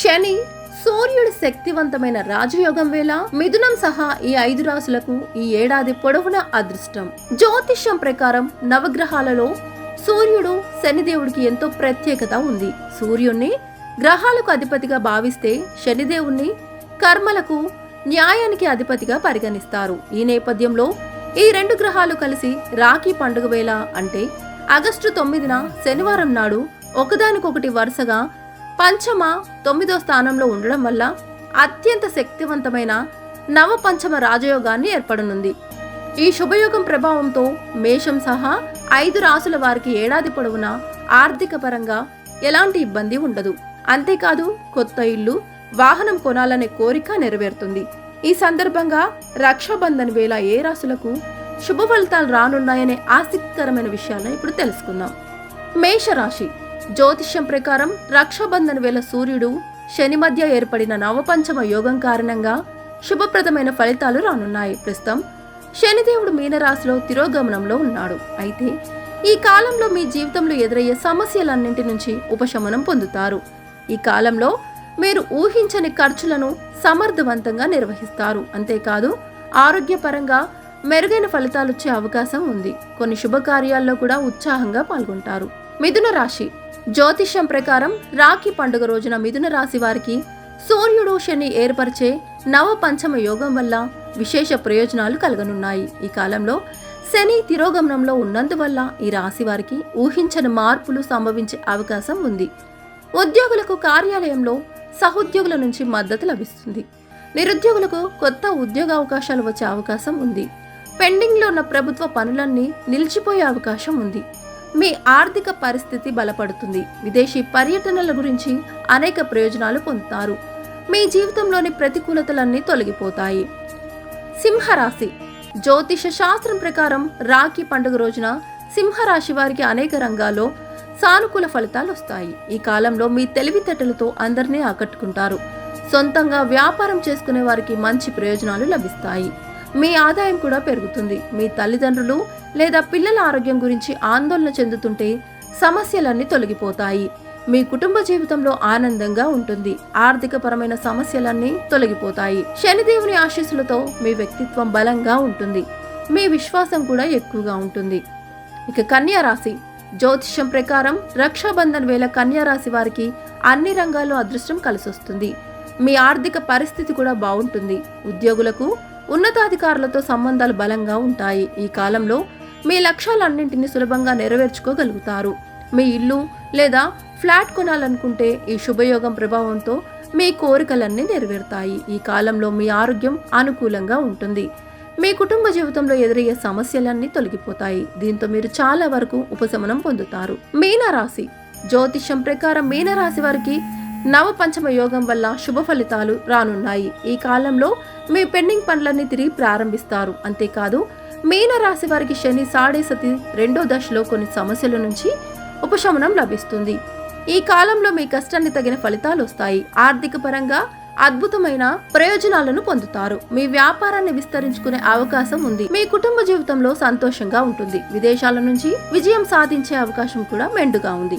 శని సూర్యుడి శక్తివంతమైన రాజయోగం వేళ మిథునం సహా ఈ ఐదు రాసులకు ఈ ఏడాది పొడవునా అదృష్టం. జ్యోతిష్యం ప్రకారం నవగ్రహాలలో సూర్యుడు శనిదేవుడికి ఎంతో ప్రత్యేకత ఉంది. సూర్యుణ్ణి గ్రహాలకు అధిపతిగా భావిస్తే శనిదేవుణ్ణి కర్మలకు న్యాయానికి అధిపతిగా పరిగణిస్తారు. ఈ నేపథ్యంలో ఈ రెండు గ్రహాలు కలిసి రాఖీ పండుగ వేళ అంటే ఆగస్టు తొమ్మిదిన శనివారం నాడు ఒకదానికొకటి వరుసగా పంచమ తొమ్మిదో స్థానంలో ఉండడం వల్ల అత్యంత శక్తివంతమైన నవ పంచమ రాజయోగాన్ని ఏర్పడనుంది. ఈ శుభయోగం ప్రభావంతో మేషం సహా ఐదు రాసుల వారికి ఏడాది పొడవునా ఆర్థిక పరంగా ఎలాంటి ఇబ్బంది ఉండదు. అంతేకాదు కొత్త ఇల్లు వాహనం కొనాలనే కోరిక నెరవేరుతుంది. ఈ సందర్భంగా రక్షాబంధన్ వేళ ఏ రాసులకు శుభ ఫలితాలు రానున్నాయనే ఆసక్తికరమైన విషయాలను ఇప్పుడు తెలుసుకుందాం. మేషరాశి జ్యోతిష్యం ప్రకారం రక్షాబంధన్ వేళ సూర్యుడు శని మధ్య ఏర్పడిన నవపంచమ యోగం కారణంగా శుభప్రదమైన ఫలితాలు రానున్నాయి. ప్రస్తుతం శనిదేవుడు మీనరాశిలో తిరోగమనంలో ఉన్నాడు. అయితే ఈ కాలంలో మీ జీవితంలో ఎదురయ్యే సమస్యలన్నింటి నుంచి ఉపశమనం పొందుతారు. ఈ కాలంలో మీరు ఊహించని ఖర్చులను సమర్థవంతంగా నిర్వహిస్తారు. అంతేకాదు ఆరోగ్యపరంగా మెరుగైన ఫలితాలు వచ్చే అవకాశం ఉంది. కొన్ని శుభకార్యాల్లో కూడా ఉత్సాహంగా పాల్గొంటారు. మిథున రాశి జ్యోతిష్యం ప్రకారం రాఖీ పండుగ రోజున మిథున రాశి వారికి సూర్యుడు శని ఏర్పరిచే నవ పంచమ యోగం వల్ల విశేష ప్రయోజనాలు కలగనున్నాయి. ఈ కాలంలో శని తిరోగమనంలో ఉన్నందువల్ల ఈ రాశి వారికి ఊహించని మార్పులు సంభవించే అవకాశం ఉంది. ఉద్యోగులకు కార్యాలయంలో సహోద్యోగుల నుంచి మద్దతు లభిస్తుంది. నిరుద్యోగులకు కొత్త ఉద్యోగ అవకాశాలు వచ్చే అవకాశం ఉంది. పెండింగ్లో ఉన్న ప్రభుత్వ పనులన్నీ నిలిచిపోయే అవకాశం ఉంది. మీ ఆర్థిక పరిస్థితి బలపడుతుంది. విదేశీ పర్యటనల గురించి అనేక ప్రయోజనాలు పొందుతారు. మీ జీవితంలోని ప్రతికూలతలన్నీ తొలగిపోతాయి. సింహరాశి. జ్యోతిష శాస్త్రం ప్రకారం రాఖీ పండుగ రోజున సింహరాశి వారికి అనేక రంగాల్లో సానుకూల ఫలితాలు వస్తాయి. ఈ కాలంలో మీ తెలివితేటలతో అందరినీ ఆకట్టుకుంటారు. సొంతంగా వ్యాపారం చేసుకునే వారికి మంచి ప్రయోజనాలు లభిస్తాయి. మీ ఆదాయం కూడా పెరుగుతుంది. మీ తల్లిదండ్రులు లేదా పిల్లల ఆరోగ్యం గురించి ఆందోళన చెందుతుంటే సమస్యలన్నీ తొలగిపోతాయి. మీ కుటుంబ జీవితంలో ఆనందంగా ఉంటుంది. ఆర్థిక పరమైన సమస్యలన్నీ తొలగిపోతాయి. శనిదేవుని ఆశీస్సులతో మీ వ్యక్తిత్వం బలంగా ఉంటుంది. మీ విశ్వాసం కూడా ఎక్కువగా ఉంటుంది. ఇక కన్యా రాశి. జ్యోతిష్యం ప్రకారం రక్షాబంధన్ వేళ కన్యా రాశి వారికి అన్ని రంగాల్లో అదృష్టం కలిసొస్తుంది. మీ ఆర్థిక పరిస్థితి కూడా బాగుంటుంది. ఉద్యోగులకు ఉన్నతాధికారులతో సంబంధాలు బలంగా ఉంటాయి. ఈ కాలంలో మీ లక్ష్యాలన్నింటినీ సులభంగా నెరవేర్చుకోగలుగుతారు. మీ ఇల్లు లేదా ఫ్లాట్ కొనాలనుకుంటే ఈ శుభయోగం ప్రభావంతో మీ కోరికలన్నీ నెరవేరుతాయి. ఈ కాలంలో మీ ఆరోగ్యం అనుకూలంగా ఉంటుంది. మీ కుటుంబ జీవితంలో ఎదురయ్యే సమస్యలన్నీ తొలగిపోతాయి. దీంతో మీరు చాలా వరకు ఉపశమనం పొందుతారు. మీనరాశి. జ్యోతిష్యం ప్రకారం మీనరాశి వారికి నవపంచమ యోగం వల్ల శుభ ఫలితాలు రానున్నాయి. ఈ కాలంలో మీ పెండింగ్ పనులన్నీ తిరిగి ప్రారంభిస్తారు. అంతేకాదు మీన రాశి వారికి శని సాడే సతి రెండో దశలో కొన్ని సమస్యల నుంచి ఉపశమనం లభిస్తుంది. ఈ కాలంలో మీ కష్టాన్ని తగిన ఫలితాలు వస్తాయి. ఆర్థిక పరంగా అద్భుతమైన ప్రయోజనాలను పొందుతారు. మీ వ్యాపారాన్ని విస్తరించుకునే అవకాశం ఉంది. మీ కుటుంబ జీవితంలో సంతోషంగా ఉంటుంది. విదేశాల నుంచి విజయం సాధించే అవకాశం కూడా మెండుగా ఉంది.